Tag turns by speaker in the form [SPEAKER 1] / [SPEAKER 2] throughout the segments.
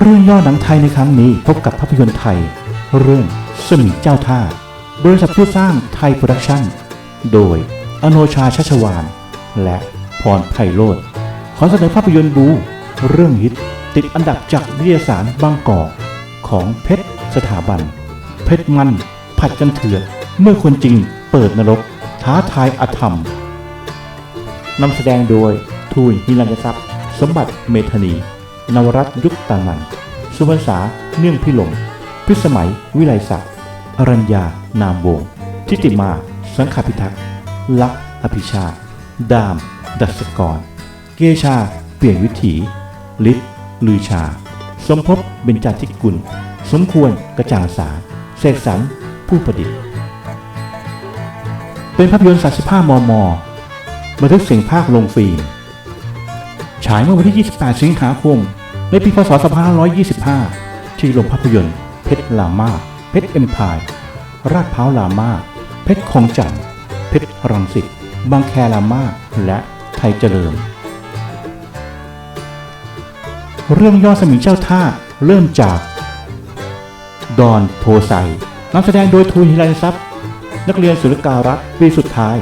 [SPEAKER 1] เรื่องย่อหนังไทยในครั้งนี้พบกับภาพยนตร์ไทย เรื่องสมิงเจ้าท่า บริษัทผู้สร้างไทยโปรดักชั่น โดยอโนชาชัชวาน และพรไพโรธขอเสนอภาพยนตร์บูเรื่องฮิตติดอันดับจากนิตยสารบางกอกของเพชรสถาบัน เพชรมัน ผัดกันเถื่อนเมื่อคนจริงเปิดนรก ท้าทายอธรรมนำแสดงโดยทูนฮิรัญทรัพย์ สมบัติเมธานี นวรัตยุคตานัน สุวรรณษาเนื่องพิลมพิสมัย วิไลศักดิ์อรัญญา นามวงศ์ทิติมา สังขพิทักษ์ลักษ์อภิชา ดาม ดัชกร เกชา เปลี่ยนวิถีฤทธิ์ลือชา สมภพเบญจทิกุล สมควรกระจ่างสาเสกสรรผู้ประดิษฐ์ เป็นภาพยนตร์35มมบันทึกเสียงภาคลงฟิล์ม ฉายเมื่อวันที่ 28 สิงหาคม ในปีพศ 2525 ที่โรงภาพยนตร์ เพชรลามาเพชรเอ็มพายราดพร้าวลามาเพชรคงจันทน์เพชรรังสิตบางแคลามาและไทยเจริญ เรื่องย่อสมิงเจ้าท่าเริ่มจาก ดอนโพไซนำแสดงโดยทูนฮิรัญทรัพย์ นักเรียนศุลการักปีสุดท้าย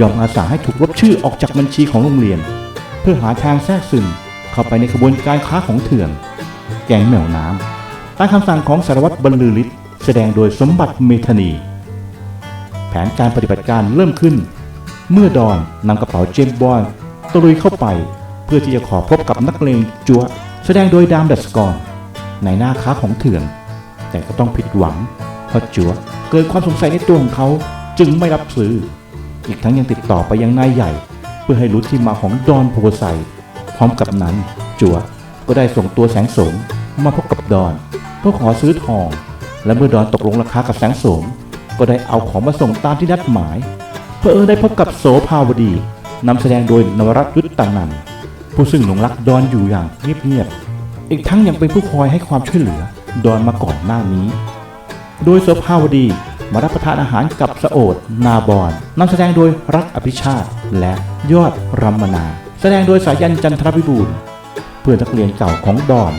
[SPEAKER 1] ยอมอาสาให้ถูกลบชื่อออกจากบัญชีของโรงเรียน เพื่อหาทางแทรกซึม เข้าไปในกระบวนการค้าของเถื่อน แกงแมวน้ำตามคำสั่งของสารวัตรบรรลือฤทธิ์แสดงโดยสมบัติเมธนี แผนการปฏิบัติการเริ่มขึ้น เมื่อดอนนำกระเป๋าเจมบอนตลุยเข้าไป เพื่อที่จะขอพบกับนักเลงจัวแสดงโดยดามดัสกรในหน้าค้าของเถื่อน แต่ก็ต้องผิดหวัง เพราะจัวเกิดความสงสัยในตัวของเขาจึงไม่รับซื้อ อีกทั้งยังติดต่อไปยังนายใหญ่ เพื่อให้รู้ที่มาของดอนโพไซ ร้อมกับนั้น จัวก็ได้ส่งตัวแสงสมมาพบกับดอนเพื่อขอซื้อทอง และเมื่อดอนตกลงราคากับแสงสม ก็ได้เอาของมาส่งตามที่นัดหมายเพื่อเออได้พบกับโสภาวดีนำแสดงโดยนวรัตยุทธตังนันผู้ซึ่งหลงรักดอนอยู่อย่างเงียบๆอีกทั้งยังเป็นผู้คอยให้ความช่วยเหลือดอนมาก่อนหน้านี้ โดยโสภาวดีมารับประทานอาหารกับสโอดนาบอนนำแสดงโดยรักอภิชาติและยอดรัมมนา แสดงโดยสายันจันทรพิบูลเพื่อนนักเรียนเก่าของดอน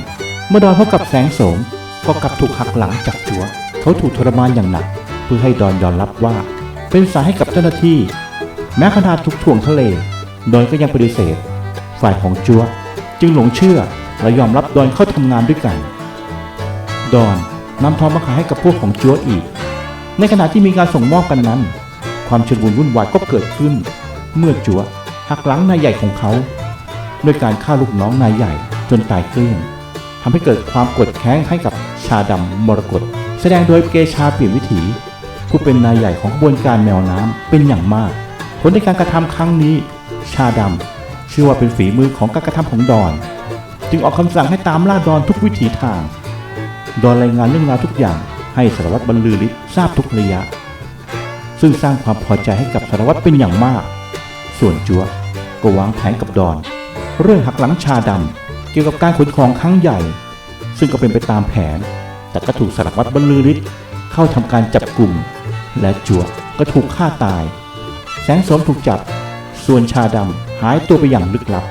[SPEAKER 1] เมื่อดอนพบกับแสงโสมก็กลับถูกหักหลังจากจัว เขาถูกทรมานอย่างหนัก เพื่อให้ดอนยอมรับว่า เป็นสายให้กับเจ้าหน้าที่ แม้ขนาดถูกถ่วงทะเล ดอนก็ยังปฏิเสธ ฝ่ายของจัวจึงหลงเชื่อและยอมรับดอนเข้าทำงานด้วยกัน ดอนนำทองมาขายให้กับพวกของจัวอีก ในขณะที่มีการส่งมอบกันนั้น ความชุลมุนวุ่นวายก็เกิดขึ้น เมื่อจัว หักหลังนายใหญ่ของเขา ด้วยการฆ่าลูกน้องนายใหญ่จนตายเกลี้ยงทำให้เกิดความกดแค้นให้กับชาดำมรกตแสดงโดยเกชาเปลี่ยนวิถี ผู้เป็นนายใหญ่ของขบวนการแมวน้ำเป็นอย่างมาก ผลในการกระทำครั้งนี้ ชาดำเชื่อว่าเป็นฝีมือของการกระทำของดอน จึงออกคำสั่งให้ตามล่าดอนทุกวิถีทาง ดอนรายงานเรื่องราวทุกอย่างให้สารวัตรบรรลือฤทธิ์ทราบทุกระยะ ซึ่งสร้างความพอใจให้กับสารวัตรเป็นอย่างมาก ส่วนจัวก็วางแผนกับดอน เรื่องหักหลังชาดำเกี่ยวกับการขนของครั้งใหญ่ ซึ่งก็เป็นไปตามแผน แต่ก็ถูกสารวัตรบรรลือฤทธิ์เข้าทำการจับกลุ่ม และจัวก็ถูกฆ่าตาย แสงสมถูกจับ ส่วนชาดำหายตัวไปอย่างลึกลับ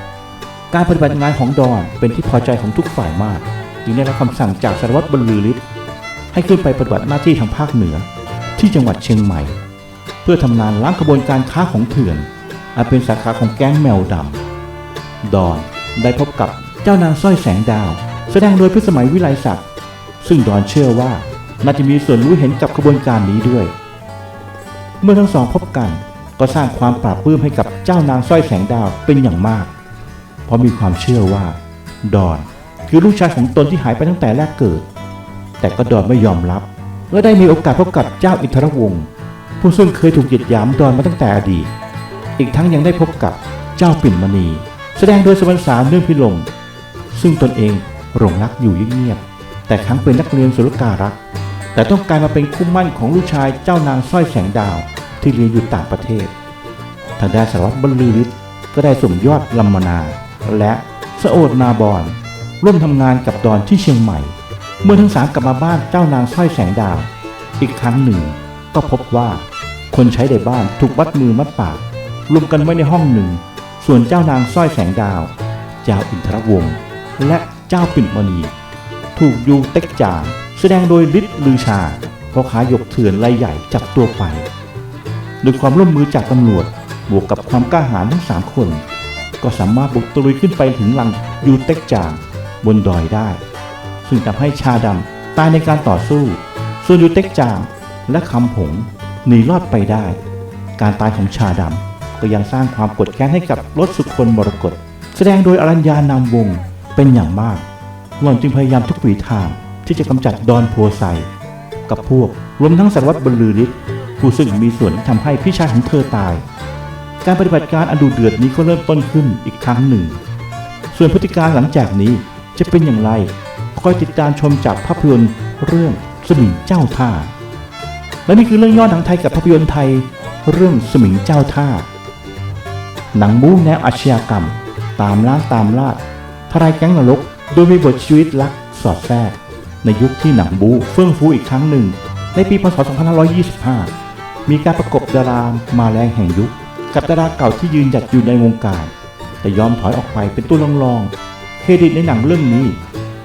[SPEAKER 1] การปฏิบัติงานของดอนเป็นที่พอใจของทุกฝ่ายมากจึงได้รับคำสั่งจากสารวัตรบรรลือฤทธิ์ให้ขึ้นไปปฏิบัติหน้าที่ทางภาคเหนือ ที่จังหวัดเชียงใหม่ เพื่อทำงานล้างกระบวนการค้าของเถื่อน อาจเป็นสาขาของแก๊งแมวดำ ดอนได้พบกับเจ้านางสร้อยแสงดาว แสดงโดยพิสมัยวิไลศักดิ์ซึ่งดอนเชื่อว่าน่าจะมีส่วนรู้เห็นกับกระบวนการนี้ด้วย เมื่อทั้งสองพบกันก็สร้างความปราบปลื้มให้กับเจ้านางสร้อยแสงดาวเป็นอย่างมาก เพราะมีความเชื่อว่า ดอนคือลูกชายของตนที่หายไปตั้งแต่แรกเกิด แต่ก็ดอนไม่ยอมรับและได้มีโอกาสพบกับเจ้าอินทรวงศ์ผู้ซึ่งเคยถูกเหยียดหยามดอนมาตั้งแต่อดีต อีกทั้งยังได้พบกับเจ้าปิ่นมณี แสดงโดยสวรรณสารเนื่องพิลมซึ่งตนเองหลงรักอยู่เงียบๆแต่ครั้งเป็นนักเรียนศุลการัก แต่ต้องกลายมาเป็นคู่มั่นของลูกชายเจ้านางสร้อยแสงดาวที่เรียนอยู่ต่างประเทศ ทางด้านสารวัตรบรรลือฤทธิ์ก็ได้ส่งยอดลัมมนา และสะโอดนาบอนร่วมทำงานกับดอนที่เชียงใหม่ เมื่อทั้งสามกลับมาบ้านเจ้านางสร้อยแสงดาว อีกครั้งหนึ่งก็พบว่าคนใช้ในบ้านถูกมัดมือมัดปาก รวมกันไว้ในห้องหนึ่ง ส่วนเจ้านางสร้อยแสงดาว เจ้าอินทรวงศ์และเจ้าปิ่นมณี ถูกยูเต็กจางแสดงโดยฤทธิ์ลือชาพ่อค้ายกเถื่อนรายใหญ่จับตัวไปโดยความร่วมมือจากตำรวจบวกกับความกล้าหาญทั้งสามคน ก็สามารถบุกตะลุยขึ้นไปถึงหลังยูเต็กจางบนดอยได้ ซึ่งทำให้ชาดำตายในการต่อสู้ ส่วนยูเต็กจางและคำผงหนีรอดไปได้ การตายของชาดำ ก็ยังสร้างความกดแค้นให้กับรถสุคนมรกตแสดงโดยอรัญญานามวงเป็นอย่างมากหล่อนจึงพยายามทุกวิถีทางที่จะกำจัดดอนโพไซกับพวกรวมทั้งสารวัตรบรรลือฤทธิ์ผู้ซึ่งมีส่วนที่ทำให้พี่ชายของเธอตาย การปฏิบัติการอันดูเดือดนี้ก็เริ่มต้นขึ้นอีกครั้งหนึ่ง ส่วนพฤติการหลังจากนี้จะเป็นอย่างไรคอยติดตามชมจากภาพยนตร์เรื่องสมิงเจ้าท่า และนี่คือเรื่องย่อหนังไทยกับภาพยนตร์ไทย เรื่องสมิงเจ้าท่า หนังบู๊แนวอาชญากรรม ตามล่าตามล่าทลายแก๊งนรกโดยมีบทชีวิตรักสอดแทรก ในยุคที่หนังบู๊เฟื่องฟูอีกครั้งหนึ่ง ในปีพศ 2525 มีการประกบดารามาแรงแห่งยุค กับดาราเก่าที่ยืนหยัดอยู่ในวงการ แต่ยอมถอยออกไปเป็นตัวรองๆเครดิตในหนังเรื่องนี้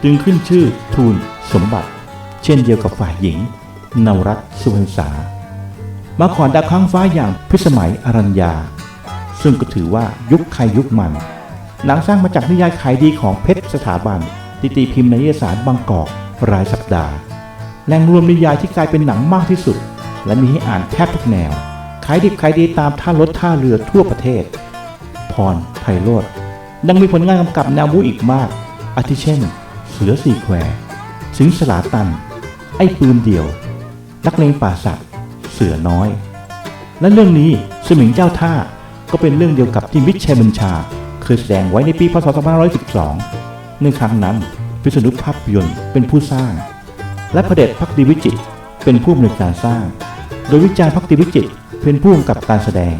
[SPEAKER 1] จึงขึ้นชื่อทูลสมบัติ เช่นเดียวกับฝ่ายหญิงนวรัตน์สุวรรณสามาขอนดาวค้างฟ้าอย่างพิสมัยอรัญญา ซึ่งก็ถือว่ายุคใครยุคมัน หนังสร้างมาจากนิยายขายดีของเพชรสถาบันที่ตีพิมพ์ในนิยสารบางกอกรายสัปดาห์ แหล่งรวมนิยายที่กลายเป็นหนังมากที่สุด และมีให้อ่านแทบทุกแนว ขายดิบขายดีตามท่ารถท่าเรือทั่วประเทศ พรไพโรธยังมีผลงานกำกับแนวบู๊อีกมาก อาทิเช่น เสือสี่แควสิงสลาตัน ไอ้ปืนเดี่ยว นักเลงป่าสักเสือน้อย และเรื่องนี้สมิงเจ้าท่า ก็เป็นเรื่องเดียวกับที่มิตรชัยบัญชา เคยแสดงไว้ในปีพศ 2512 ในครั้งนั้นพิษณุภาพยนตร์เป็นผู้สร้าง และพระเดชพักดีวิจิตรเป็นผู้อำนวยการสร้าง โดยวิจารณ์พักดีวิจิตรเป็นผู้กำกับการแสดง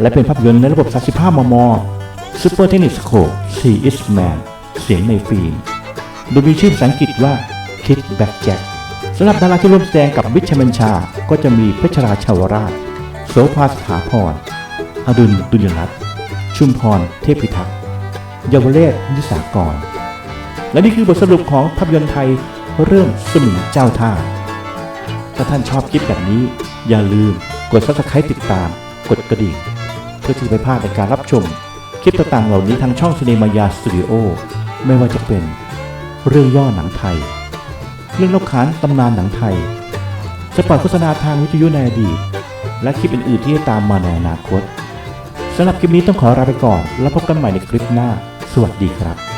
[SPEAKER 1] และเป็นภาพยนตร์ในระบบ 35 มม Super Technicscope 4 is Man เสียงในฟิล์ม โดยมีชื่อภาษาอังกฤษว่า Kid Back Jack สำหรับดาราที่ร่วมแสดงกับวิชมัญชา ก็จะมีเพชรราชาวราช โสภาสถาพร อดุลดุลยรัตน์ชุมพร เทพพิทักษ์เยาวเรศนิสากร และนี่คือบทสรุปของภาพยนตร์ไทยเรื่องสมิงเจ้าท่า ถ้าท่านชอบคลิปแบบนี้ อย่าลืมกด subscribe ติดตาม กดกระดิ่ง เพื่อที่จะไม่พลาดในการรับชม คลิปต่างๆเหล่านี้ทางช่องซีเนมายาสตูดิโอไม่ว่าจะเป็น เรื่องย่อหนังไทย เรื่องเล่าขานตำนานหนังไทยสปอตโฆษณาทางวิทยุในอดีตและคลิปอื่นๆที่จะตามมาในอนาคต สำหรับคลิปนี้ต้องขอลาไปก่อน แล้วพบกันใหม่ในคลิปหน้า สวัสดีครับ